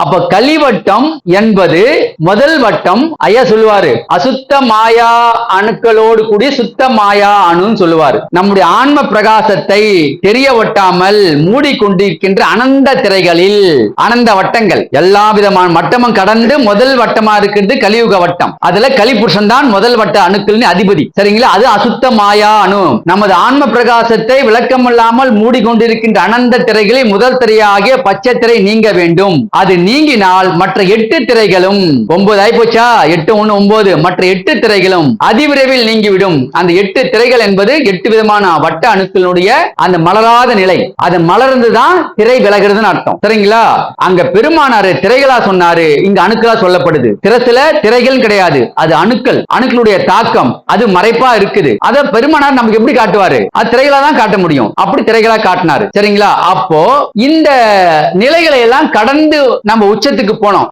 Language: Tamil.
அப்ப கலிவட்டம் என்பது முதல் வட்டம் ஐயா சொல்லுவாரு. அசுத்த மாயா அணுக்களோடு கூடிய சுத்த மாயா அணுன்னு சொல்லுவாரு. நம்முடைய ஆன்ம பிரகாசத்தை தெரிய ஒட்டாமல் மூடிக்கொண்டிருக்கின்ற அனந்த திரைகளில் அனந்த வட்டங்கள். எல்லா விதமான வட்டமும் கடந்து முதல் வட்டமா இருக்கிறது கலியுக வட்டம். அதுல கலிபுருஷன் தான் முதல் வட்ட அணுக்கள்னு அதிபதி. சரிங்களா? அது அசுத்த மாயா அணு. நமது ஆன்ம பிரகாசத்தை விளக்கமில்லாமல் மூடிக்கொண்டிருக்கின்ற அனந்த திரைகளில் முதல் திரையாகிய பச்சை திரை நீங்க வேண்டும். அது நீங்கினால் மற்ற எட்டு திரைகளும் ஒன்பது ஆயிப்போச்சா? எட்டு ஒண்ணு ஒன்பது. மற்ற எட்டு திரைகளும் அதிவிரைவில் நீங்கிவிடும். அந்த எட்டு திரைகள் என்பது எட்டு விதமான வட்ட அணுக்களுடைய அந்த மலராத நிலை. அது மலர்ந்துதான் திரை விலகிறதுன்னு அர்த்தம். சரிங்களா? அங்க பெருமானாரு திரைகளா சொன்னாரு. இங்க அணுக்களா சொல்லப்படுது. திறத்துல திரைகள் கிடையாது. அது அணுக்கள். அணுக்களுடைய தாக்கம். அது மறைப்பா இருக்குது. அத பெருமானார் நமக்கு எப்படி காட்டுவாரு? அது திரைகளா தான் காட்ட முடியும். அப்படி திரைகளா காட்டினாரு. சரிங்களா? அப்போ இந்த நிலைகளை எல்லாம் கடந்து நம்ம உச்சத்துக்கு போனோம்.